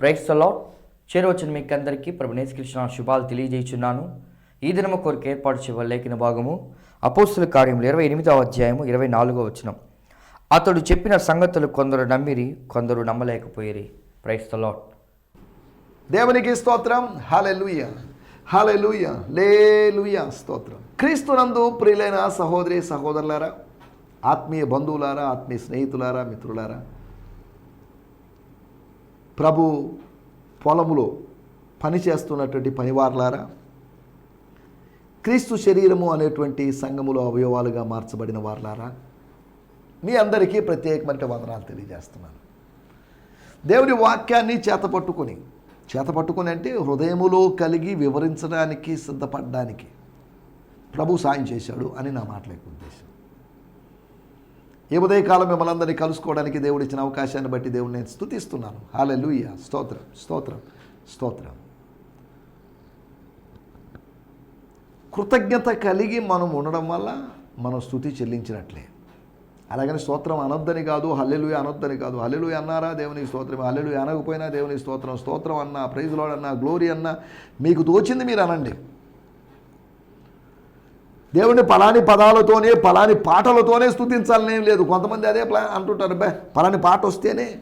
Price lot చేరవచ్చిన మీకు అందరికీ ప్రభునేసి కృష్ణ శుభాలు తెలియజేయుచున్నాను. ఈ దినము కొరకు ఏర్పాటు చేయవల భాగము అపోస్తుల కార్యములు ఇరవై ఎనిమిదవ అధ్యాయము ఇరవై నాలుగో వచనం. అతడు చెప్పిన సంగతులు కొందరు నమ్మిరి కొందరు నమ్మలేకపోయిరి. ప్రైస్ లాట్ దేవునికి స్తోత్రం. హాలెలుయ హాలెలుయ లేలుయ స్తోత్రం. క్రీస్తునందు ప్రియులైన సహోదరి సహోదరులారా ఆత్మీయ బంధువులారా ఆత్మీయ స్నేహితులారా మిత్రులారా ప్రభు పొలములో పనిచేస్తున్నటువంటి పనివార్లారా క్రీస్తు శరీరము అనేటువంటి సంఘములో అవయవాలుగా మార్చబడిన వారులారా మీ అందరికీ ప్రత్యేకమైన వందనాలు తెలియజేస్తున్నాను. దేవుని వాక్యాన్ని చేతపట్టుకొని చేతపట్టుకొని అంటే హృదయములో కలిగి వివరించడానికి సిద్ధపడడానికి ప్రభు సాయం చేశాడు అని నా మాటల ఉద్దేశం. ఈ ఉదయకాలం మిమ్మల్ని అందరినీ కలుసుకోవడానికి దేవుడు ఇచ్చిన అవకాశాన్ని బట్టి దేవుడు నేను స్తుతిస్తున్నాను. హాలెలూయ స్తోత్రం స్తోత్రం స్తోత్రం. కృతజ్ఞత కలిగి మనం ఉండడం వల్ల మనం స్థుతి చెల్లించినట్లే. అలాగని స్తోత్రం అనొద్దని కాదు హల్లెలు అనొద్దని కాదు. హల్లెలు అన్నారా? దేవుని స్తోత్రం హల్లెలు అనకపోయినా దేవుని స్తోత్రం. స్తోత్రం అన్నా ప్రైజ్ లాడ్ అన్నా గ్లోరీ అన్నా మీకు తోచింది మీరు అనండి. దేవుని పలాని పదాలతోనే పలాని పాటలతోనే స్థుతించాలనేం లేదు. కొంతమంది అదే ప్లా అంటుంటారు బా పలాని పాట వస్తేనే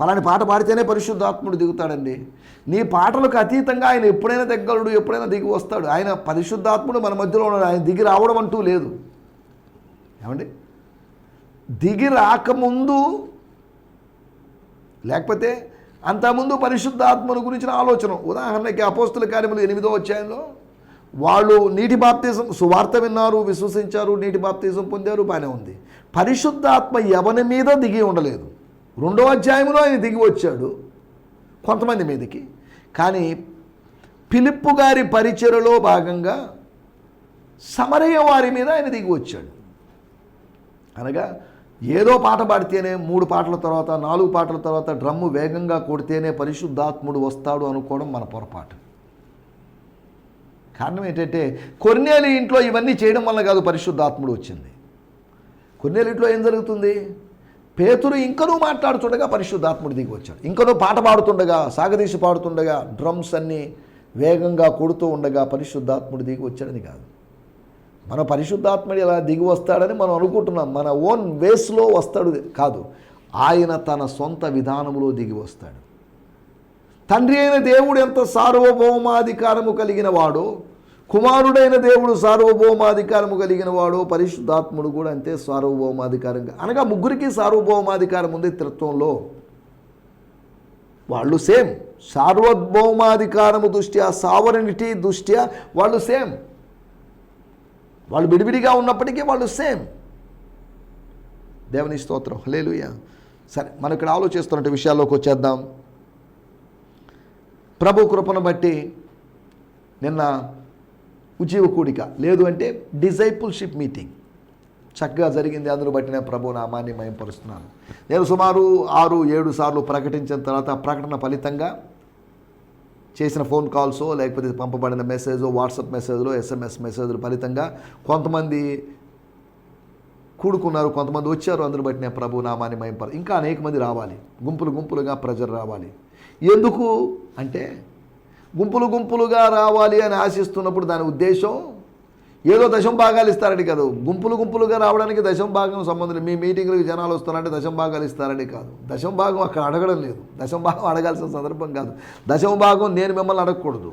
పలాని పాట పాడితేనే పరిశుద్ధాత్ముడు దిగుతాడండి. నీ పాటలకు అతీతంగా ఆయన ఎప్పుడైనా దిగ్గలడు ఎప్పుడైనా దిగి వస్తాడు. ఆయన పరిశుద్ధాత్ముడు మన మధ్యలో ఉన్నాడు. ఆయన దిగి రావడం అంటూ లేదు. ఏమండి? దిగి రాకముందు లేకపోతే అంతకుముందు పరిశుద్ధాత్మను గురించిన ఆలోచన. ఉదాహరణకి అపోస్తుల కార్యములు ఎనిమిదో అధ్యాయంలో వాళ్ళు నీటి బాప్తీసం సువార్త విన్నారు విశ్వసించారు నీటి బాప్తీసం పొందారు బాగానే ఉంది. పరిశుద్ధాత్మ ఎవరి మీద దిగి ఉండలేదు. రెండో అధ్యాయంలో ఆయన దిగి వచ్చాడు కొంతమంది మీదకి. కానీ పిలుపు గారి పరిచయలో భాగంగా సమరయ్య వారి మీద ఆయన దిగి వచ్చాడు. అనగా ఏదో పాట పాడితేనే మూడు పాటల తర్వాత నాలుగు పాటల తర్వాత డ్రమ్ము వేగంగా కొడితేనే పరిశుద్ధాత్ముడు వస్తాడు అనుకోవడం మన పొరపాటు. కారణం ఏంటంటే కొన్నేలు ఇంట్లో ఇవన్నీ చేయడం వల్ల కాదు పరిశుద్ధాత్ముడు వచ్చింది. కొన్నేలు ఇంట్లో ఏం జరుగుతుంది? పేతురు ఇంకనూ మాట్లాడుతుండగా పరిశుద్ధాత్ముడు దిగి వచ్చాడు. ఇంకనూ పాట పాడుతుండగా సాగదీసి పాడుతుండగా డ్రమ్స్ అన్నీ వేగంగా కొడుతూ ఉండగా పరిశుద్ధాత్ముడు దిగి వచ్చాడని కాదు. మన పరిశుద్ధాత్ముడు ఇలా దిగి వస్తాడని మనం అనుకుంటున్నాం. మన ఓన్ వేస్లో వస్తాడు కాదు. ఆయన తన సొంత విధానంలో దిగి వస్తాడు. తండ్రి అయిన దేవుడు ఎంత సార్వభౌమాధికారము కలిగిన వాడో కుమారుడైన దేవుడు సార్వభౌమాధికారము కలిగిన వాడో పరిశుద్ధాత్ముడు కూడా అంతే సార్వభౌమాధికారంగా. అనగా ముగ్గురికి సార్వభౌమాధికారం ఉంది త్రిత్వంలో వాళ్ళు సేమ్. సార్వభౌమాధికారము దృష్ట్యా సావరణిటీ దృష్ట్యా వాళ్ళు సేమ్. వాళ్ళు విడివిడిగా ఉన్నప్పటికీ వాళ్ళు సేమ్. దేవుని స్తోత్రం. లేలుయ సరే మనం ఇక్కడ ఆలోచిస్తున్నట్టు విషయాల్లోకి వచ్చేద్దాం. ప్రభు కృపను బట్టి నిన్న ఉజీవ కూడిక. లేదు అంటే డిజైపుల్షిప్ మీటింగ్. చక్కగా జరిగింది. అందులో బట్టి నేను ప్రభు నామాన్ని మయంపరుస్తున్నాను నేను సుమారు ఆరు ఏడు సార్లు ప్రకటించిన తర్వాత ప్రకటన ఫలితంగా చేసిన ఫోన్ కాల్సో లేకపోతే పంపబడిన మెసేజ్ వాట్సాప్ మెసేజ్లో ఎస్ఎంఎస్ మెసేజ్లు ఫలితంగా కొంతమంది కూడుకున్నారు కొంతమంది వచ్చారు. అందులో బట్టి నేను ప్రభు నామాన్ని మయంపరు ఇంకా అనేక మంది రావాలి. గుంపులు గుంపులుగా ప్రజలు రావాలి. ఎందుకు? అంటే గుంపులు గుంపులుగా రావాలి అని ఆశిస్తున్నప్పుడు దాని ఉద్దేశం ఏదో దశం భాగాలు ఇస్తారని కాదు. గుంపులు గుంపులుగా రావడానికి దశం భాగం సంబంధం మీ మీటింగ్లకు జనాలు వస్తారంటే దశం భాగాలు ఇస్తారని కాదు. దశం భాగం అక్కడ అడగడం లేదు. దశం భాగం అడగాల్సిన సందర్భం కాదు. దశం భాగం నేను మిమ్మల్ని అడగకూడదు.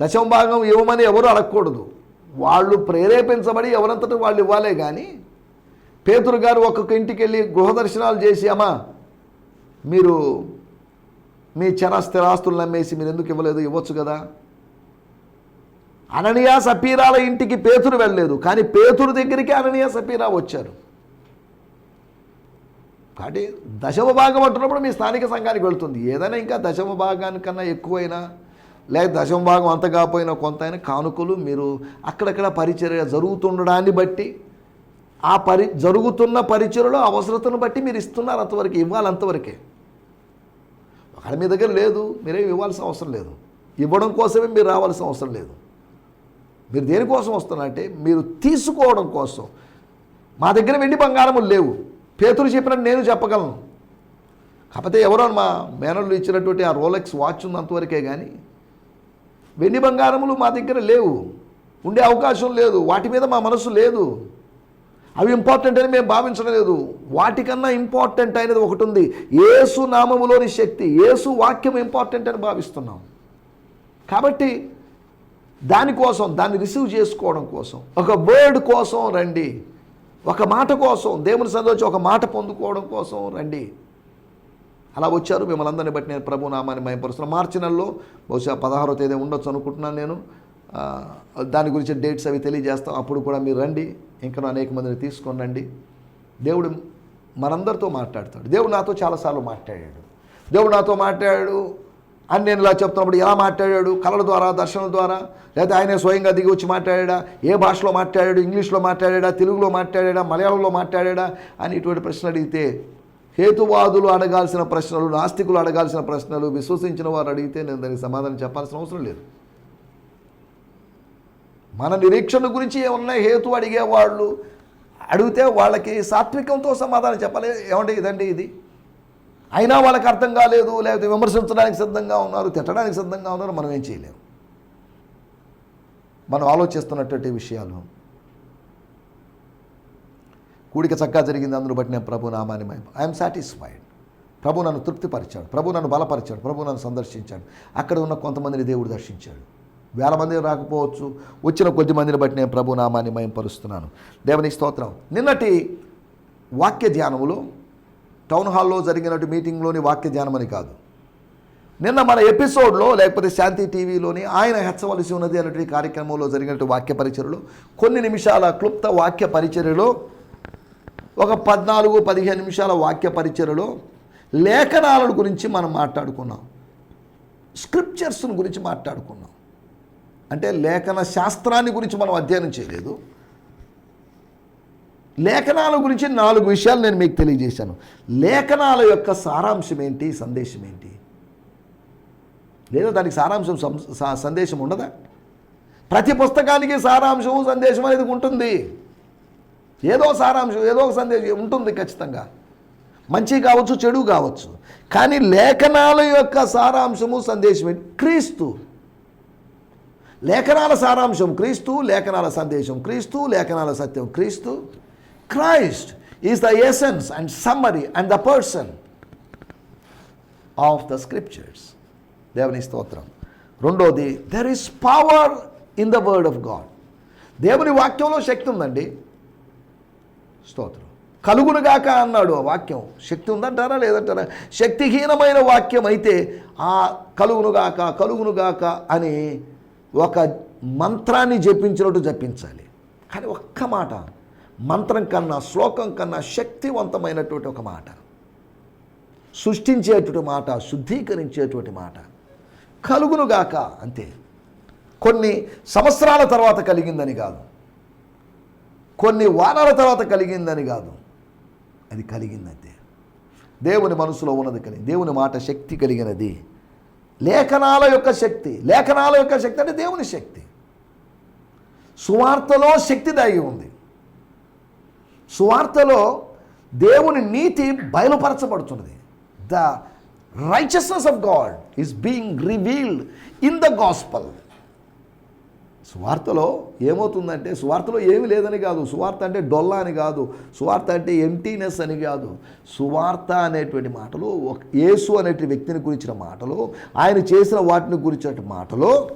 దశం భాగం ఇవ్వమని ఎవరు అడగకూడదు. వాళ్ళు ప్రేరేపించబడి ఎవరంతటి వాళ్ళు ఇవ్వాలే కానీ పేతురు గారు ఒక్కొక్క ఇంటికి వెళ్ళి గృహ దర్శనాలు చేసి అమ్మా మీరు మీ చర స్థిరాస్తులను నమ్మేసి మీరు ఎందుకు ఇవ్వలేదు? ఇవ్వచ్చు కదా? అననీయ సపీరాల ఇంటికి పేతురు వెళ్ళలేదు. కానీ పేతురు దగ్గరికి అననీయ సపీరా వచ్చారు. కాబట్టి దశమ భాగం అంటున్నప్పుడు మీ స్థానిక సంఘానికి వెళ్తుంది. ఏదైనా ఇంకా దశమ భాగానికన్నా ఎక్కువైనా లేక దశమ భాగం అంత కాకపోయినా కొంత అయినా కానుకలు మీరు అక్కడక్కడ పరిచర్య జరుగుతుండడాన్ని బట్టి ఆ పరి జరుగుతున్న పరిచయలో అవసరతను బట్టి మీరు ఇస్తున్నారు అంతవరకు ఇవ్వాలి అంతవరకే. ఒకవేళ మీ దగ్గర లేదు మీరేం ఇవ్వాల్సిన అవసరం లేదు. ఇవ్వడం కోసమే మీరు రావాల్సిన అవసరం లేదు. మీరు దేనికోసం వస్తున్నారంటే మీరు తీసుకోవడం కోసం. మా దగ్గర వెండి బంగారములు లేవు. పేతులు చెప్పినట్టు నేను చెప్పగలను. కాకపోతే ఎవరో మా మేనర్లు ఇచ్చినటువంటి ఆ రోలెక్స్ వాచ్ ఉన్నంతవరకే కానీ వెండి బంగారములు మా దగ్గర లేవు. ఉండే అవకాశం లేదు. వాటి మీద మా మనసు లేదు. అవి ఇంపార్టెంట్ అని మేము భావించడం లేదు. వాటికన్నా ఇంపార్టెంట్ అయినది ఒకటి ఉంది ఏసు నామములోని శక్తి ఏసు వాక్యం ఇంపార్టెంట్ అని భావిస్తున్నాం. కాబట్టి దానికోసం దాన్ని రిసీవ్ చేసుకోవడం కోసం ఒక వర్డ్ కోసం రండి. ఒక మాట కోసం దేవుని సందోచి ఒక మాట పొందుకోవడం కోసం రండి. అలా వచ్చారు మిమ్మల్ని అందరిని బట్టి నేను ప్రభు నామాన్ని మయపరుస్తున్నాను మార్చి నెలలో బహుశా పదహారో తేదీ ఉండొచ్చు అనుకుంటున్నాను నేను. దాని గురించి డేట్స్ అవి తెలియజేస్తాం. అప్పుడు కూడా మీరు రండి. ఇంకా అనేక మందిని తీసుకొని రండి. దేవుడు మనందరితో మాట్లాడతాడు. దేవుడు నాతో చాలాసార్లు మాట్లాడాడు. దేవుడు నాతో మాట్లాడాడు అని నేను ఇలా చెప్తున్నప్పుడు ఎలా మాట్లాడాడు? కళల ద్వారా దర్శనం ద్వారా? లేదా ఆయనే స్వయంగా దిగి వచ్చి మాట్లాడా ఏ భాషలో మాట్లాడాడు? ఇంగ్లీష్లో మాట్లాడా తెలుగులో మాట్లాడా మలయాళంలో మాట్లాడా అని ఇటువంటి ప్రశ్నలు అడిగితే హేతువాదులు అడగాల్సిన ప్రశ్నలు నాస్తికులు అడగాల్సిన ప్రశ్నలు విశ్వసించిన వారు అడిగితే నేను దానికి సమాధానం చెప్పాల్సిన అవసరం లేదు. మన నిరీక్షణ గురించి ఏమన్నా హేతు అడిగేవాళ్ళు? అడిగితే వాళ్ళకి సాత్వికంతో సమాధానం చెప్పాలి. ఏమంటే ఇదండి ఇది? అయినా వాళ్ళకి అర్థం కాలేదు లేకపోతే విమర్శించడానికి సిద్ధంగా ఉన్నారు తిట్టడానికి సిద్ధంగా ఉన్నారు మనం ఏం చేయలేము మనం ఆలోచిస్తున్నటువంటి విషయాలు. కూడిక చక్కగా జరిగింది అందును బట్టి నేను ప్రభు నామాన్ని ఐఎమ్ సాటిస్ఫైడ్ ప్రభు నన్ను తృప్తిపరిచాడు. ప్రభు నన్ను బలపరిచాడు. ప్రభు నన్ను సందర్శించాడు. అక్కడ ఉన్న కొంతమందిని దేవుడు దర్శించాడు. వేల మంది రాకపోవచ్చు. వచ్చిన కొద్ది మందిని బట్టి నేను ప్రభు నామాన్ని మయంపరుస్తున్నాను. దేవుని స్తోత్రం. నిన్నటి వాక్య ధ్యానములో టౌన్ హాల్లో జరిగినటువంటి మీటింగ్లోని వాక్య ధ్యానం అని కాదు. నిన్న మన ఎపిసోడ్లో లేకపోతే శాంతి టీవీలోని ఆయన హెచ్చవలసి ఉన్నది అనేటువంటి కార్యక్రమంలో జరిగినటువంటి వాక్య పరిచయలో కొన్ని నిమిషాల క్లుప్త వాక్య పరిచర్యలో ఒక పద్నాలుగు పదిహేను నిమిషాల వాక్య పరిచర్లో లేఖనాల గురించి మనం మాట్లాడుకున్నాం. స్క్రిప్చర్స్ని గురించి మాట్లాడుకున్నాం. అంటే లేఖన శాస్త్రాన్ని గురించి మనం అధ్యయనం చేయలేదు. లేఖనాల గురించి నాలుగు విషయాలు నేను మీకు తెలియజేశాను. లేఖనాల యొక్క సారాంశం ఏంటి? సందేశం ఏంటి? లేదా దానికి సారాంశం సందేశం ఉండదా ప్రతి పుస్తకానికి సారాంశం సందేశం అనేది ఉంటుంది. ఏదో సారాంశం ఏదో ఒక సందేశం ఉంటుంది ఖచ్చితంగా. మంచి కావచ్చు చెడు కావచ్చు. కానీ లేఖనాల యొక్క సారాంశము సందేశం ఏంటి? క్రీస్తు. లేఖనాల సారాంశం క్రీస్తు లేఖనాల సందేశం క్రీస్తు లేఖనాల సత్యం క్రీస్తు. Christ is the essence and summary and the person of the scriptures దేవుని స్తోత్రం. రెండోది there is power in the word of God దేవుని వాక్యంలో శక్తి ఉందండి. స్తోత్రం. కలుగునుగాక అన్నాడు ఆ వాక్యం. శక్తి ఉందంటారా లేదంటారా? శక్తిహీనమైన వాక్యం అయితే ఆ కలుగునుగాక కలుగునుగాక అని ఒక మంత్రాన్ని జపించినట్టు జపించాలి. కానీ ఒక్క మాట మంత్రం కన్నా శ్లోకం కన్నా శక్తివంతమైనటువంటి ఒక మాట. సృష్టించేటువంటి మాట శుద్ధీకరించేటువంటి మాట. కలుగునుగాక అంతే. కొన్ని సంవత్సరాల తర్వాత కలిగిందని కాదు. కొన్ని వారాల తర్వాత కలిగిందని కాదు. అది కలిగిందంతే. దేవుని మనసులో ఉన్నది కలిగి దేవుని మాట శక్తి కలిగినది. లేఖనాల యొక్క శక్తి లేఖనాల యొక్క శక్తి అంటే దేవుని శక్తి. సువార్తలో శక్తి దాగి ఉంది. సువార్తలో దేవుని నీతి బయలుపరచబడుతున్నది. The righteousness of God is being revealed in the gospel సువార్తలో ఏమవుతుందంటే సువార్తలో ఏమీ లేదని కాదు. సువార్త అంటే డొల్లా అని కాదు. సువార్త అంటే ఎంటీనెస్ అని కాదు. సువార్త అనేటువంటి మాటలు యేసు అనేటువంటి వ్యక్తిని గురించిన మాటలు ఆయన చేసిన వాటిని గురించిన మాటలు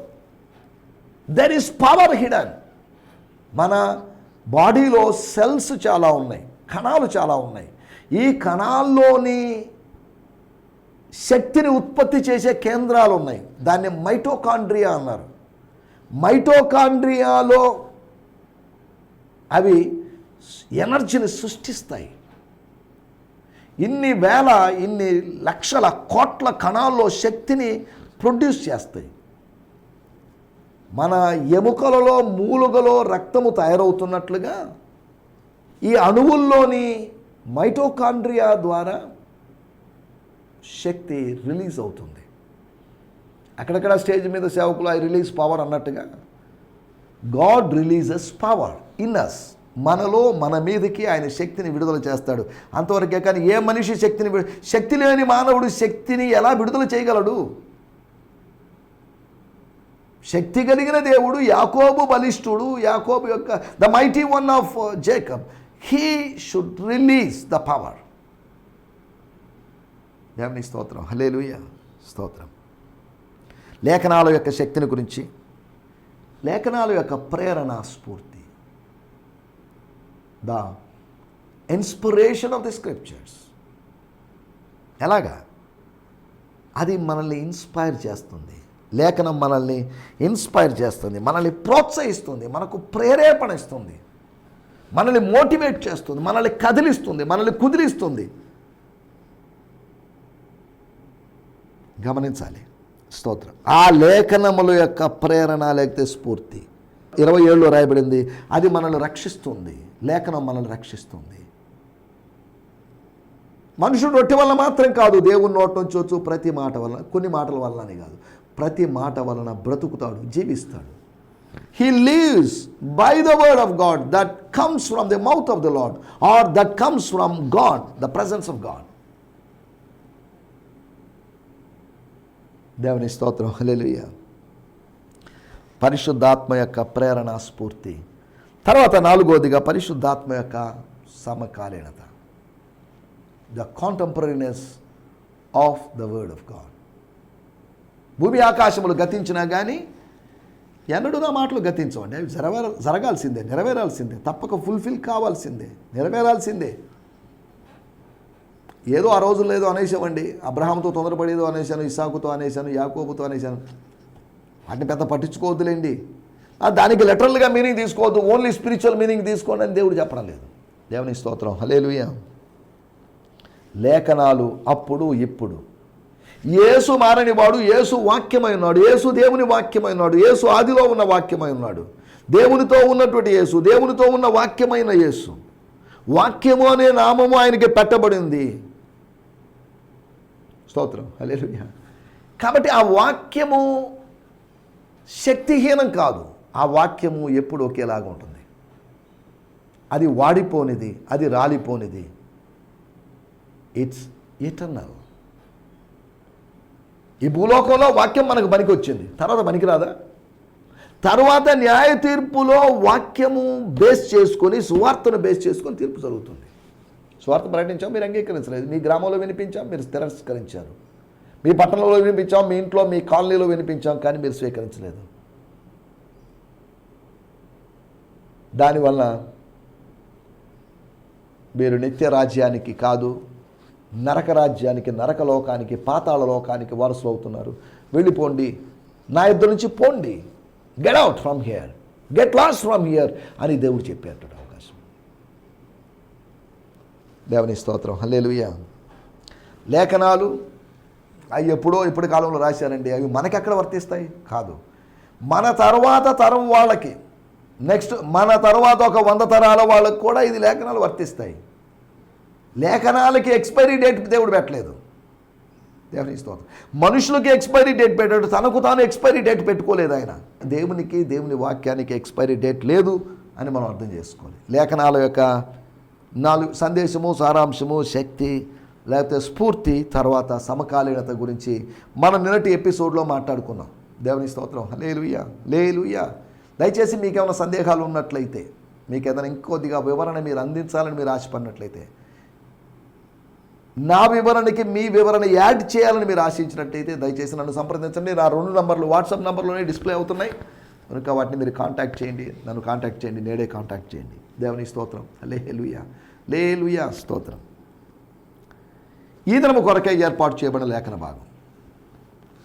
దెర్ ఈస్ పవర్ హిడన్ మన బాడీలో సెల్స్ చాలా ఉన్నాయి. కణాలు చాలా ఉన్నాయి. ఈ కణాల్లోని శక్తిని ఉత్పత్తి చేసే కేంద్రాలు ఉన్నాయి. దాన్ని మైటోకాండ్రియా అన్నారు. మైటోకాండ్రియాలో అవి ఎనర్జీని సృష్టిస్తాయి. ఇన్ని వేల ఇన్ని లక్షల కోట్ల కణాల్లో శక్తిని ప్రొడ్యూస్ చేస్తాయి. మన ఎముకలలో మూలుగలో రక్తము తయారవుతున్నట్లుగా ఈ అణువుల్లోని మైటోకాండ్రియా ద్వారా శక్తి రిలీజ్ అవుతుంది. అక్కడక్కడ స్టేజ్ మీద సేవకులు ఐ రిలీజ్ పవర్ అన్నట్టుగా. God releases power in us మనలో మన మీదకి ఆయన శక్తిని విడుదల చేస్తాడు. అంతవరకే కానీ ఏ మనిషి శక్తిని శక్తి లేని మానవుడు శక్తిని ఎలా విడుదల చేయగలడు? శక్తి కలిగిన దేవుడు యాకోబు బలిష్ఠుడు యాకోబు యొక్క the mighty one of Jacob he should release the power దేవుని స్తోత్రం. హలేలుయ స్తోత్రం. లేఖనాల యొక్క శక్తిని గురించి లేఖనాల యొక్క ప్రేరణ స్ఫూర్తి. The inspiration of the scriptures. ఎలాగా? అది మనల్ని ఇన్స్పైర్ చేస్తుంది. లేఖనం మనల్ని ఇన్స్పైర్ చేస్తుంది మనల్ని ప్రోత్సహిస్తుంది మనకు ప్రేరేపణ ఇస్తుంది మనల్ని మోటివేట్ చేస్తుంది మనల్ని కదిలిస్తుంది మనల్ని కుదిరిస్తుంది. గమనించాలి. స్తోత్రం. ఆ లేఖనముల యొక్క ప్రేరణ లేకపోతే స్ఫూర్తి. ఇరవై ఏళ్ళు రాయబడింది అది మనల్ని రక్షిస్తుంది. లేఖనం మనల్ని రక్షిస్తుంది. మనుషుడు రొట్టె వల్ల మాత్రం కాదు దేవుని నోటి నుంచి వచ్చు ప్రతి మాట వలన కొన్ని మాటల వల్లనే కాదు. ప్రతి మాట వలన బ్రతుకుతాడు జీవిస్తాడు. He lives by the word of God that comes from the mouth of the Lord or that comes from God the presence of God దేవుని స్తోత్రం. హల్లెలూయా. పరిశుద్ధాత్మ యొక్క ప్రేరణ స్ఫూర్తి. తర్వాత నాలుగోదిగా పరిశుద్ధాత్మ యొక్క సమకాలీనత. The contemporariness of the word of God భూమి ఆకాశములు గతించినా కానీ ఎన్నడూ నా మాటలు గతించవండి. అవి జరవేర జరగాల్సిందే నెరవేరాల్సిందే. తప్పక ఫుల్ఫిల్ కావాల్సిందే నెరవేరాల్సిందే. ఏదో ఆ రోజుల్లో ఏదో అనేసామండి అబ్రహాంతో తొందరపడేదో అనేశాను ఇసాకుతో అనేశాను యాకోబుతో అనేశాను. వాటిని పెద్ద పట్టించుకోవద్దులేండి. దానికి లెటరల్గా మీనింగ్ తీసుకోవద్దు. ఓన్లీ స్పిరిచువల్ మీనింగ్ తీసుకోండి అని దేవుడు చెప్పడం లేదు. దేవుని స్తోత్రం. హలేలుయ లేఖనాలు అప్పుడు ఇప్పుడు. ఏసు మారని వాడు యేసు వాక్యమై ఉన్నాడు. ఏసు దేవుని వాక్యమై ఉన్నాడు. యేసు ఆదిలో ఉన్న వాక్యమై ఉన్నాడు. దేవునితో ఉన్నటువంటి యేసు దేవునితో ఉన్న వాక్యమైన యేసు. వాక్యము అనే నామము ఆయనకి పెట్టబడింది. స్తోత్రం. హల్లెలూయా. కాబట్టి ఆ వాక్యము శక్తిహీనం కాదు. ఆ వాక్యము ఎప్పుడు ఒకేలాగా ఉంటుంది. అది వాడిపోనిది అది రాలిపోనిది. ఇట్స్ ఇటర్నల్ ఈ భూలోకంలో వాక్యం మనకు పనికి వచ్చింది తర్వాత పనికిరాదా? తర్వాత న్యాయ తీర్పులో వాక్యము బేస్ చేసుకొని సువార్తను బేస్ చేసుకొని తీర్పు జరుగుతుంది. స్వార్థ ప్రకటించాం మీరు అంగీకరించలేదు. మీ గ్రామంలో వినిపించాం మీరు తిరస్కరించారు. మీ పట్టణంలో వినిపించాం మీ ఇంట్లో మీ కాలనీలో వినిపించాం కానీ మీరు స్వీకరించలేదు. దానివల్ల మీరు నిత్య రాజ్యానికి కాదు నరక రాజ్యానికి నరక లోకానికి పాతాళ లోకానికి వారసులు అవుతున్నారు. వెళ్ళిపోండి. నా ఇద్దరు నుంచి పోండి. Get out from here get lost from here అని దేవుడు చెప్పేట దేవుని స్తోత్రం. హల్లెలూయ. లేఖనాలు అవి ఎప్పుడో ఇప్పటి కాలంలో రాశారండి. అవి మనకెక్కడ వర్తిస్తాయి? కాదు. మన తర్వాత తరం వాళ్ళకి. నెక్స్ట్ మన తర్వాత ఒక వంద తరాల వాళ్ళకి కూడా ఇది లేఖనాలు వర్తిస్తాయి. లేఖనాలకి ఎక్స్పైరీ డేట్ దేవుడు పెట్టలేదు. దేవుని స్తోత్రం. మనుషులకి ఎక్స్పైరీ డేట్ పెట్టాడు. తనకు తాను ఎక్స్పైరీ డేట్ పెట్టుకోలేదు ఆయన. దేవునికి దేవుని వాక్యానికి ఎక్స్పైరీ డేట్ లేదు అని మనం అర్థం చేసుకోవాలి. లేఖనాల యొక్క నాలుగు సందేశము సారాంశము శక్తి లేకపోతే స్ఫూర్తి తర్వాత సమకాలీనత గురించి మనం నిన్నటి ఎపిసోడ్లో మాట్లాడుకున్నాం. దేవుని స్తోత్రం. లేలుయ్య లేలుయ్య దయచేసి మీకు ఏమైనా సందేహాలు ఉన్నట్లయితే మీకు ఏదైనా ఇంకొద్దిగా వివరణ మీరు అందించాలని మీరు ఆశపడినట్లయితే నా వివరణకి మీ వివరణ యాడ్ చేయాలని మీరు ఆశించినట్టయితే దయచేసి నన్ను సంప్రదించండి. నా రెండు నంబర్లు వాట్సాప్ నంబర్లోనే డిస్ప్లే అవుతున్నాయి. కనుక వాటిని మీరు కాంటాక్ట్ చేయండి. నన్ను కాంటాక్ట్ చేయండి. నేడే కాంటాక్ట్ చేయండి. దేవుని స్తోత్రం. లే లుయా లే స్తోత్రం. ఈ దినము కొరకై ఏర్పాటు చేయబడిన లేఖన భాగం.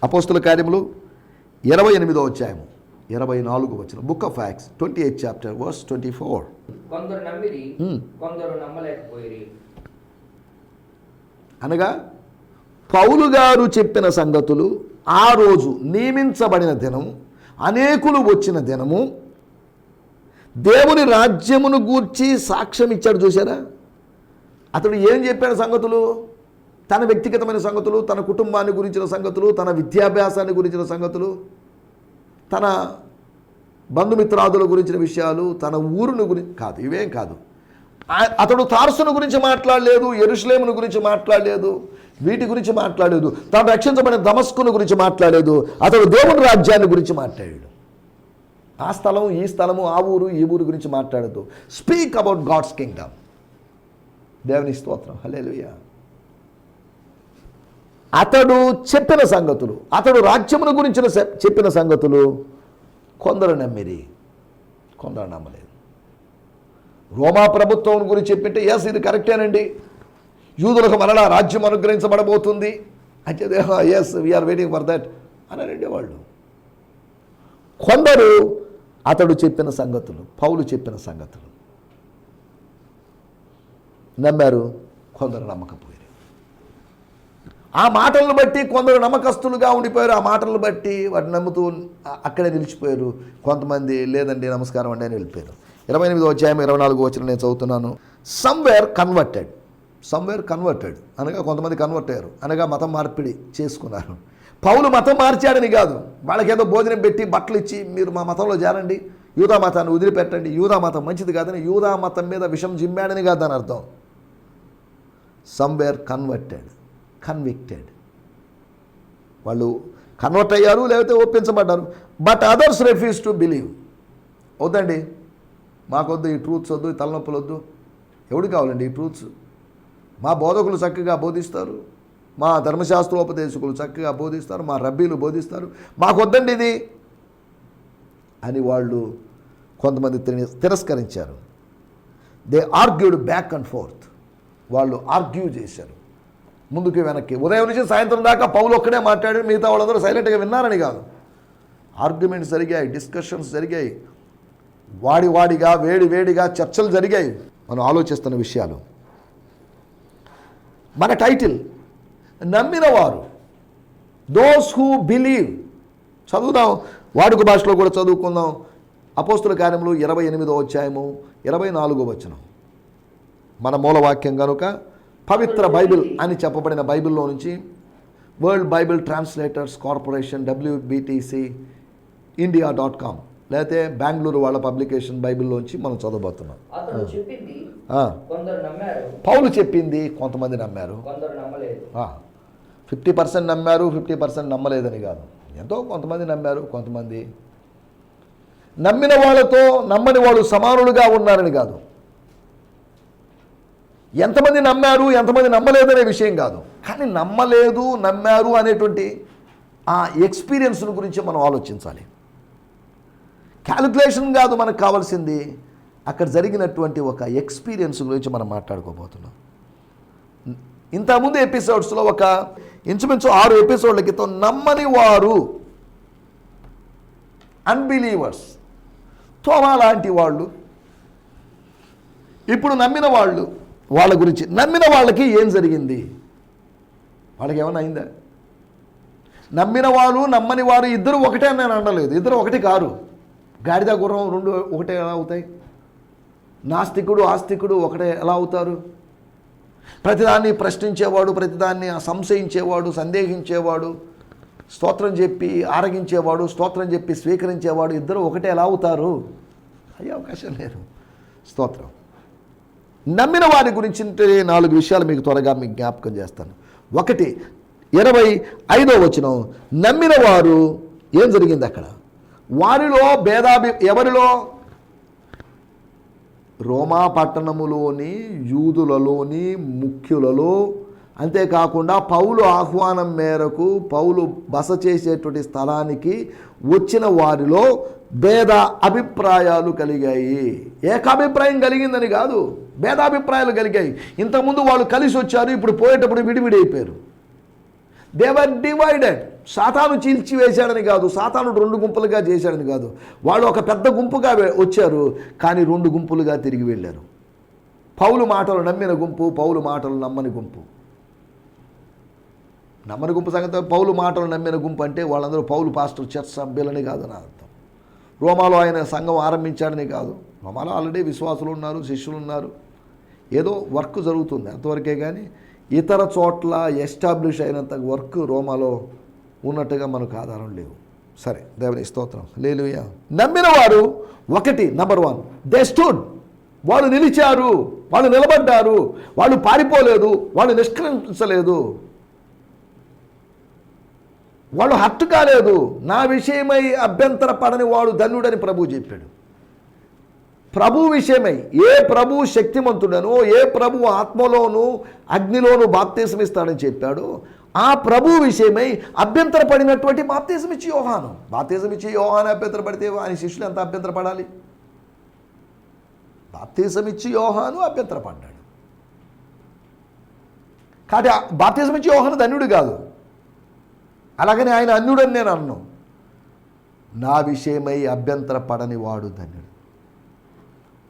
అపోస్తుల కార్యములు ఇరవై ఎనిమిదో అధ్యాయము ఇరవై నాలుగు వచ్చిన book of Acts twenty eighth chapter verse twenty four కొందరు నమ్మిరి Hmm. కొందరు నమ్మలేకపోయిరి. అనగా పౌలు గారు చెప్పిన సంగతులు ఆ రోజు నియమించబడిన దినం అనేకులు వచ్చిన దినము దేవుని రాజ్యమును గూర్చి సాక్ష్యం ఇచ్చాడు చూసారా అతడు ఏం చెప్పాడు సంగతులు? తన వ్యక్తిగతమైన సంగతులు తన కుటుంబాన్ని గురించిన సంగతులు తన విద్యాభ్యాసాన్ని గురించిన సంగతులు తన బంధుమిత్రాదుల గురించిన విషయాలు తన ఊరుని గురించి కాదు ఇవేం కాదు. అతడు తారసును గురించి మాట్లాడలేదు ఎరుషులేమును గురించి మాట్లాడలేదు వీటి గురించి మాట్లాడలేదు తాను రక్షించబడిన దమస్కును గురించి మాట్లాడలేదు అతడు దేవుని రాజ్యాన్ని గురించి మాట్లాడాడు. ఆ స్థలం ఈ స్థలము ఆ ఊరు ఈ ఊరు గురించి మాట్లాడదు స్పీక్ అబౌట్ గాడ్స్ కింగ్డమ్ దేవుని స్తోత్రం. హల్లెలూయా అతడు చెప్పిన సంగతులు అతడు రాజ్యమును గురించిన చెప్పిన సంగతులు కొందరు నమ్మిరి కొందరు నమ్మలేదు. రోమా ప్రభుత్వం గురించి చెప్పింటే ఎస్ ఇది కరెక్టేనండి యూదులకు మరలా రాజ్యం అనుగ్రహించబడబోతుంది. అంటే as we are waiting for that అని వాళ్ళు. కొందరు అతడు చెప్పిన సంగతులు పౌలు చెప్పిన సంగతులు. నమ్మారు? కొందరు నమ్మకపోయారు. ఆ మాటలను బట్టి కొందరు నమ్మకస్తులుగా ఉండిపోయారు. ఆ మాటలను బట్టి వాటిని నమ్ముతూ అక్కడే నిలిచిపోయారు. కొంతమంది లేదండి నమస్కారం అండి అని వెళ్ళిపోయారు. ఇరవై ఎనిమిది అధ్యాయం ఇరవై నాలుగు వచ్చిన నేను చదువుతున్నాను. సమ్వేర్ కన్వర్టెడ్ సమ్వేర్ కన్వర్టెడ్ అనగా కొంతమంది కన్వర్ట్ అయ్యారు. అనగా మతం మార్పిడి చేసుకున్నారు. పౌలు మతం మార్చాడని కాదు. వాళ్ళకేదో భోజనం పెట్టి బట్టలు ఇచ్చి మీరు మా మతంలో చేరండి యూదా మతాన్ని వదిలిపెట్టండి యూదా మతం మంచిది కాదని యూదా మతం మీద విషం జిమ్మాడని కాదు దాని అర్థం. సమ్వేర్ కన్వర్టెడ్ కన్విక్టెడ్ వాళ్ళు కన్వర్ట్ అయ్యారు లేకపోతే ఒప్పించబడ్డారు. But others refuse to believe వద్దండి. మాకొద్దు ఈ ట్రూత్స్ వద్దు ఈ తలనొప్పులు వద్దు. ఎవడు కావాలండి ఈ ట్రూత్స్ మా బోధకులు చక్కగా బోధిస్తారు. మా ధర్మశాస్త్రోపదేశకులు చక్కగా బోధిస్తారు మా రబ్బీలు బోధిస్తారు. మాకొద్దండి ఇది అని వాళ్ళు కొంతమంది తిరస్కరించారు. They argued back and forth వాళ్ళు ఆర్గ్యూ చేశారు. ముందుకు వెనక్కి. ఉదయం నుంచి సాయంత్రం దాకా పౌలు ఒక్కడే మాట్లాడి మిగతా వాళ్ళందరూ సైలెంట్గా విన్నారని కాదు. ఆర్గ్యుమెంట్స్ జరిగాయి డిస్కషన్స్ జరిగాయి. వాడి వాడిగా వేడి వేడిగా చర్చలు జరిగాయి. మనం ఆలోచిస్తున్న విషయాలు. మన టైటిల్ నమ్మిన వారు దోస్ హూ బిలీవ్ చదువుదాం. వాడుక భాషలో కూడా చదువుకుందాం. అపోస్తుల కార్యములు ఇరవై ఎనిమిదో అధ్యాయము ఇరవై నాలుగో వచనం. మన మూలవాక్యం కనుక పవిత్ర బైబిల్ అని చెప్పబడిన బైబిల్లో నుంచి World Bible Translators Corporation WBTC India dot com లేకపోతే బెంగళూరు వాళ్ళ పబ్లికేషన్ బైబిల్లోంచి మనం చదవబోతున్నాం. పౌలు చెప్పింది కొంతమంది నమ్మారు. ఫిఫ్టీ పర్సెంట్ నమ్మారు ఫిఫ్టీ పర్సెంట్ నమ్మలేదని కాదు. ఎంతో కొంతమంది నమ్మారు కొంతమంది నమ్మిన వాళ్ళతో నమ్మని వాళ్ళు సమానులుగా ఉన్నారని కాదు. ఎంతమంది నమ్మారు ఎంతమంది నమ్మలేదనే విషయం కాదు. కానీ నమ్మలేదు నమ్మారు అనేటువంటి ఆ ఎక్స్పీరియన్స్ గురించి మనం ఆలోచించాలి. క్యాలిక్యులేషన్ కాదు మనకు కావాల్సింది. అక్కడ జరిగినటువంటి ఒక ఎక్స్పీరియన్స్ గురించి మనం మాట్లాడుకోబోతున్నాం. ఇంతకుముందు ఎపిసోడ్స్లో ఒక ఇంచుమించు ఆరు ఎపిసోడ్ల క్రితం నమ్మని వారు అన్బిలీవర్స్ తోమా లాంటి వాళ్ళు ఇప్పుడు నమ్మిన వాళ్ళు వాళ్ళ గురించి నమ్మిన వాళ్ళకి ఏం జరిగింది? వాళ్ళకి ఏమైనా అయిందా? నమ్మిన వాళ్ళు నమ్మని వారు ఇద్దరు ఒకటే అని నేను అనలేదు. ఇద్దరు ఒకటి కారు. గాడిద గుర్రం రెండు ఒకటే అవుతాయి. నాస్తికుడు ఆస్తికుడు ఒకటే ఎలా అవుతారు? ప్రతిదాన్ని ప్రశ్నించేవాడు ప్రతిదాన్ని సంశయించేవాడు సందేహించేవాడు స్తోత్రం చెప్పి ఆరగించేవాడు స్తోత్రం చెప్పి స్వీకరించేవాడు ఇద్దరు ఒకటే ఎలా అవుతారు? అయ్యే అవకాశం లేదు. స్తోత్రం. నమ్మిన వారి గురించి నాలుగు విషయాలు మీకు త్వరగా మీకు జ్ఞాపకం చేస్తాను. ఒకటి ఇరవై ఐదో వచనం నమ్మిన వారు ఏం జరిగింది అక్కడ? వారిలో భేదాభి ఎవరిలో? రోమా పట్టణములోని యూదులలోని ముఖ్యులలో అంతేకాకుండా పౌలు ఆహ్వానం మేరకు పౌలు బస చేసేటువంటి స్థలానికి వచ్చిన వారిలో భేద అభిప్రాయాలు కలిగాయి. ఏకాభిప్రాయం కలిగిందని కాదు భేదాభిప్రాయాలు కలిగాయి. ఇంతకుముందు వాళ్ళు కలిసి వచ్చారు ఇప్పుడు పోయేటప్పుడు విడివిడి అయిపోయారు. దేవర్ డివైడెడ్ సాతాను చీల్చి వేశాడని కాదు సాతాను రెండు గుంపులుగా చేశాడని కాదు. వాళ్ళు ఒక పెద్ద గుంపుగా వచ్చారు కానీ రెండు గుంపులుగా తిరిగి వెళ్ళారు. పౌలు మాటలు నమ్మిన గుంపు పౌలు మాటలు నమ్మని గుంపు. నమ్మని గుంపు సంగతి పౌలు మాటలు నమ్మిన గుంపు అంటే వాళ్ళందరూ పౌలు పాస్టర్ చర్చ్ సభ్యులని కాదు నా అర్థం. రోమాలో ఆయన సంఘం ఆరంభించాడని కాదు. రోమాలో ఆల్రెడీ విశ్వాసులు ఉన్నారు శిష్యులు ఉన్నారు. ఏదో వర్క్ జరుగుతుంది అంతవరకే కానీ ఇతర చోట్ల ఎస్టాబ్లిష్ అయినంత వర్క్ రోమాలో ఉన్నట్టుగా మనకు ఆధారం లేవు. సరే దేవుని స్తోత్రం. లేలుయ నమ్మిన వారు ఒకటి నంబర్ వన్ దే స్టూడ్ వాళ్ళు నిలిచారు. వాళ్ళు నిలబడ్డారు. వాళ్ళు పారిపోలేదు. వాళ్ళు నిష్క్రమించలేదు. వాళ్ళు హట్టు కాలేదు. నా విషయమై అభ్యంతర పడని వాడు ధన్యుడని ప్రభు చెప్పాడు. ప్రభు విషయమై ఏ ప్రభు శక్తిమంతుడనో ఏ ప్రభు ఆత్మలోను అగ్నిలోను బాప్తీసమిస్తాడని చెప్పాడు. ఆ ప్రభు విషయమై అభ్యంతరపడినటువంటి బాప్తీసం ఇచ్చి యోహాను. బాప్తీసం ఇచ్చి యోహాను అభ్యంతరపడితే ఆయన శిష్యులు ఎంత అభ్యంతరపడాలి? బాప్తీసం ఇచ్చి యోహాను అభ్యంతరపడ్డాడు. కాబట్టి బాప్తీసం ఇచ్చి యోహాను ధన్యుడు కాదు. అలాగని ఆయన అన్యుడని నేను అన్ను. నా విషయమై అభ్యంతరపడని వాడు ధన్యుడు.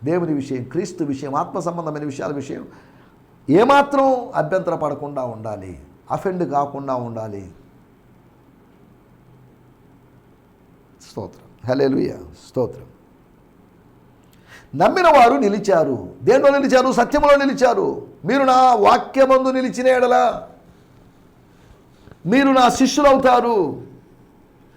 దేవుని విషయం క్రీస్తు విషయం ఆత్మ సంబంధమైన విషయాల విషయం ఏమాత్రం అభ్యంతరపడకుండా ఉండాలి. అఫెండ్ కాకుండా ఉండాలి. స్తోత్రం. హలేలుయ స్తోత్రం. నమ్మిన వారు నిలిచారు. దేంట్లో నిలిచారు? సత్యంలో నిలిచారు. మీరు నా వాక్యమందు నిలిచిన ఎడల మీరు నా శిష్యులు అవుతారు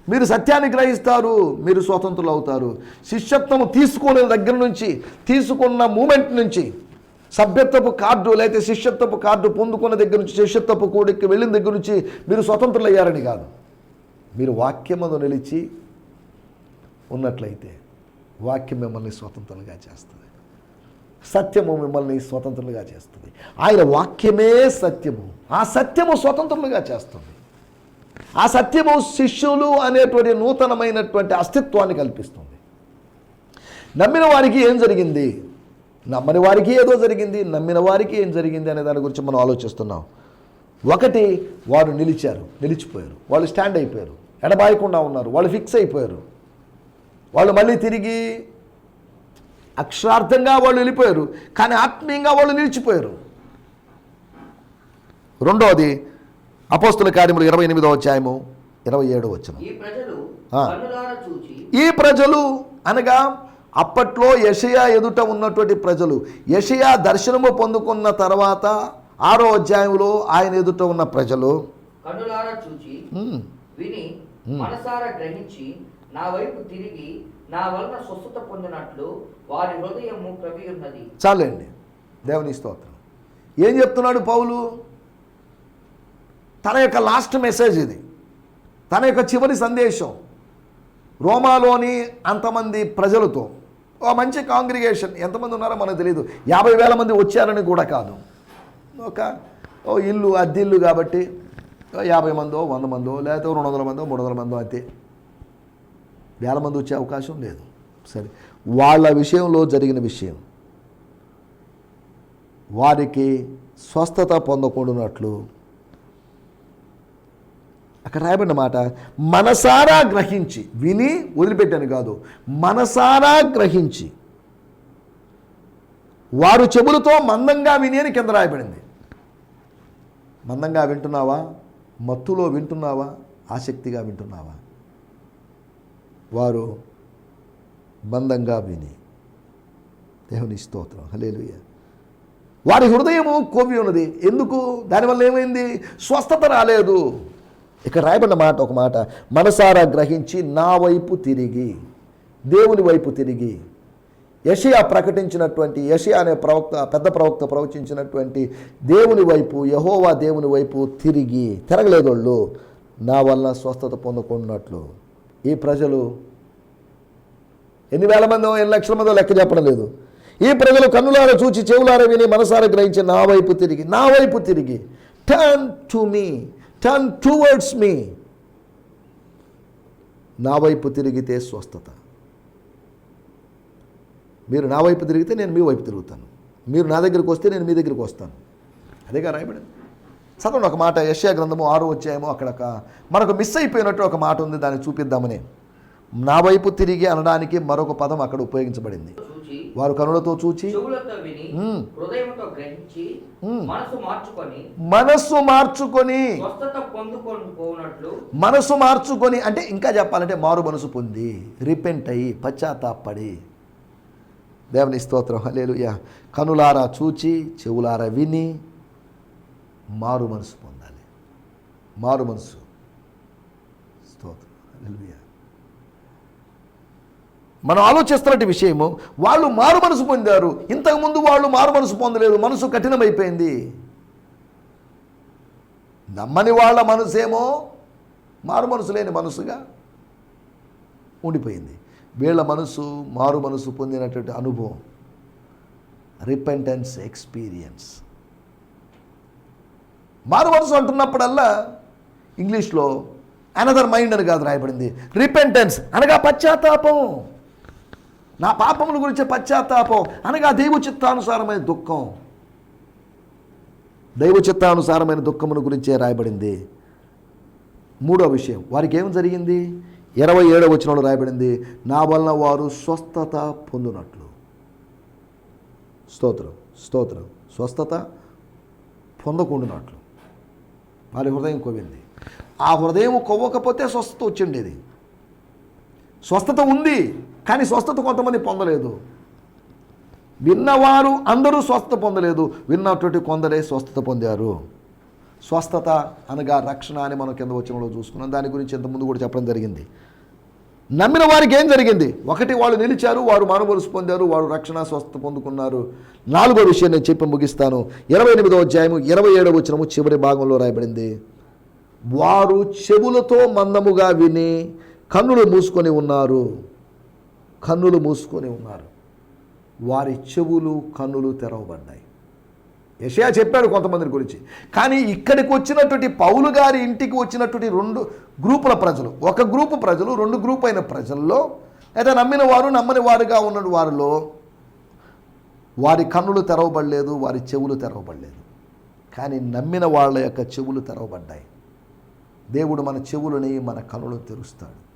మీరు సత్యాన్ని గ్రహిస్తారు. మీరు స్వతంత్రులు అవుతారు శిష్యత్వము తీసుకోలేని దగ్గర నుంచి తీసుకున్న మూమెంట్ నుంచి సభ్యత్వపు కార్డు లేకపోతే శిష్యత్వపు కార్డు పొందుకున్న దగ్గర నుంచి శిష్యత్వపు కూడికి వెళ్ళిన దగ్గర నుంచి మీరు స్వతంత్రులయ్యారని కాదు. మీరు వాక్యమందు నిలిచి ఉన్నట్లయితే వాక్యం మిమ్మల్ని స్వతంత్రులుగా చేస్తుంది. సత్యము మిమ్మల్ని స్వతంత్రులుగా చేస్తుంది. ఆయన వాక్యమే సత్యము. ఆ సత్యము స్వతంత్రులుగా చేస్తుంది. ఆ సత్యము శిష్యులు అనేటువంటి నూతనమైనటువంటి అస్తిత్వాన్ని కల్పిస్తుంది. నమ్మిన వారికి ఏం జరిగింది? నమ్మని వారికి ఏదో జరిగింది నమ్మిన వారికి ఏం జరిగింది అనే దాని గురించి మనం ఆలోచిస్తున్నాం. ఒకటి వారు నిలిచారు నిలిచిపోయారు. వాళ్ళు స్టాండ్ అయిపోయారు ఎడబాయకుండా ఉన్నారు వాళ్ళు ఫిక్స్ అయిపోయారు. వాళ్ళు మళ్ళీ తిరిగి అక్షరార్థంగా వాళ్ళు వెళ్ళిపోయారు కానీ ఆత్మీయంగా వాళ్ళు నిలిచిపోయారు. రెండవది అపోస్తుల కార్యములు ఇరవై ఎనిమిదో అధ్యాయము ఇరవై ఏడో వచ్చిన ఈ ప్రజలు అనగా అప్పట్లో యషయా ఎదుట ఉన్నటువంటి ప్రజలు యషయా దర్శనము పొందుకున్న తర్వాత ఆరో అధ్యాయంలో ఆయన ఎదుట ఉన్న ప్రజలు కన్నులారా చూచి "ఉమ్, విని మనసారా గ్రహించి నా వైపు తిరిగి నా వలన స్వస్థత పొందినట్లు వారి హృదయము కవి ఉన్నది. చాలండి. దేవుని స్తోత్రం. ఏం చెప్తున్నాడు పౌలు? తన యొక్క లాస్ట్ మెసేజ్ ఇది. తన యొక్క చివరి సందేశం. రోమాలోని అంతమంది ప్రజలతో ఓ మంచి కాంగ్రిగేషన్. ఎంతమంది ఉన్నారో మనకు తెలియదు యాభై వేల మంది వచ్చారని కూడా కాదు. ఒక ఓ ఇల్లు అద్దె ఇల్లు కాబట్టి యాభై మందో వంద మందో లేకపోతే రెండు వందల మందో మూడు వందల మందో అంతే వేల మంది వచ్చే అవకాశం లేదు. సరే. వాళ్ళ విషయంలో జరిగిన విషయం. వారికి స్వస్థత పొందకుండానట్లు అక్కడ రాయబడిన మాట మనసారా గ్రహించి విని వదిలిపెట్టాను కాదు మనసారా గ్రహించి వారు చెబులతో మందంగా విని అని కింద రాయబడింది. మందంగా వింటున్నావా? మత్తులో వింటున్నావా? ఆసక్తిగా వింటున్నావా? వారు మందంగా విని దేవుని స్తోత్రం. హలేలుయ వారి హృదయము కోవి ఉన్నది. ఎందుకు? దానివల్ల ఏమైంది? స్వస్థత రాలేదు. ఇక్కడ రాయబడిన మాట ఒక మాట మనసారా గ్రహించి నా వైపు తిరిగి దేవుని వైపు తిరిగి. యషయా ప్రకటించినటువంటి యషయా అనే ప్రవక్త పెద్ద ప్రవక్త ప్రవచించినటువంటి దేవుని వైపు యహోవా దేవుని వైపు తిరిగి. తిరగలేదోళ్ళు నా వలన స్వస్థత పొందుకున్నట్లు. ఈ ప్రజలు ఎన్ని వేల మందో ఎన్ని లక్షల మందో లెక్క చెప్పడం లేదు. ఈ ప్రజలు కన్నులార చూచి చెవులార విని మనసార గ్రహించి నా వైపు తిరిగి నా వైపు తిరిగి. Turn to me turn towards me నా వైపు తిరిగితే స్వస్థత. మీరు నా వైపు తిరిగితే నేను మీ వైపు తిరుగుతాను. మీరు నా దగ్గరికి వస్తే నేను మీ దగ్గరికి వస్తాను. అదేగా రాయబడింది. చదవండి ఒక మాట యశ్యా గ్రంథము ఆరు వచ్చాయేమో అక్కడ ఒక మనకు మిస్ అయిపోయినట్టు ఒక మాట ఉంది దాన్ని చూపిద్దామని. నా వైపు తిరిగి అనడానికి మరొక పదం అక్కడ ఉపయోగించబడింది. వారు కనులతో చూచి చెవులతో విని మ్మ్. హృదయంతో గ్రహించి మ్మ్. మనసు మార్చుకొని మనస్సు మార్చుకొని అంటే ఇంకా చెప్పాలంటే మారు మనసు పొంది రిపెంట్ అయ్యి పశ్చాత్తాపడి. దేవుని స్తోత్రం హలేలుయ కనులారా చూచి చెవులారా విని మారు మనసు పొందాలి. మారు మనసు. స్తోత్రం హల్లెలూయా. మనం ఆలోచిస్తున్నట్టు విషయము వాళ్ళు మారు మనసు పొందారు. ఇంతకుముందు వాళ్ళు మారు మనసు పొందలేదు మనసు కఠినమైపోయింది. నమ్మని వాళ్ళ మనసేమో మారు మనసు లేని మనసుగా ఉండిపోయింది. వీళ్ళ మనసు మారు మనసు పొందినటువంటి అనుభవం రిపెంటెన్స్ ఎక్స్పీరియన్స్ మారు మనసు అంటున్నప్పుడల్లా ఇంగ్లీష్లో అనదర్ మైండ్ అని కాదు రాయబడింది. రిపెంటెన్స్ అనగా పశ్చాత్తాపం. నా పాపముల గురించి పశ్చాత్తాపం. అనగా దైవ చిత్తానుసారమైన దుఃఖం. దైవ చిత్తానుసారమైన దుఃఖమును గురించే రాయబడింది. మూడో విషయం వారికి ఏం జరిగింది? ఇరవై ఏడవ వచనంలో రాయబడింది నా వలన వారు స్వస్థత పొందినట్లు. స్తోత్రం స్తోత్రం. స్వస్థత పొందకుండినట్లు. వారి హృదయం కొవ్వింది. ఆ హృదయం కొవ్వకపోతే స్వస్థత వచ్చిండేది. స్వస్థత ఉంది. కానీ స్వస్థత కొంతమంది పొందలేదు. విన్నవారు అందరూ స్వస్థత పొందలేదు. విన్నటువంటి కొందరే స్వస్థత పొందారు. స్వస్థత అనగా రక్షణ అని మనం కింద వచ్చినలో చూసుకున్నాం. దాని గురించి ఇంతకుముందు కూడా చెప్పడం జరిగింది. నమ్మిన వారికి ఏం జరిగింది? ఒకటి వాళ్ళు నిలిచారు వారు మానవరుసు పొందారు వారు రక్షణ స్వస్థత పొందుకున్నారు. నాలుగో విషయం నేను చెప్పి ముగిస్తాను. ఇరవై ఎనిమిదో అధ్యాయము ఇరవై ఏడవ వచ్చినము చివరి భాగంలో రాయబడింది. వారు చెవులతో మందముగా విని కన్నులు మూసుకొని ఉన్నారు. కన్నులు మూసుకొని ఉన్నారు. వారి చెవులు కన్నులు తెరవబడ్డాయి. యషయా చెప్పాడు కొంతమంది గురించి. కానీ ఇక్కడికి వచ్చినటువంటి పౌలు గారి ఇంటికి వచ్చినటువంటి రెండు గ్రూపుల ప్రజలు ఒక గ్రూపు ప్రజలు రెండు గ్రూప్ అయిన ప్రజల్లో అయితే నమ్మిన వారు నమ్మని వారుగా ఉన్న వారిలో వారి కన్నులు తెరవబడలేదు వారి చెవులు తెరవబడలేదు. కానీ నమ్మిన వాళ్ళ యొక్క చెవులు తెరవబడ్డాయి. దేవుడు మన చెవులని మన కన్నులను తెరుస్తాడు.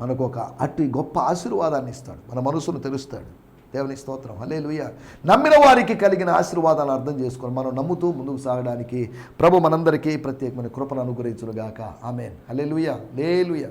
మనకు ఒక అట్టి గొప్ప ఆశీర్వాదాన్ని ఇస్తాడు. మన మనసును తెలుస్తాడు దేవుని స్తోత్రం. హలే నమ్మిన వారికి కలిగిన ఆశీర్వాదాలను అర్థం చేసుకొని మనం నమ్ముతూ ముందుకు సాగడానికి ప్రభు మనందరికీ ప్రత్యేకమైన కృపను అనుగ్రహించునుగాక. ఆమెన్. హలే లూయ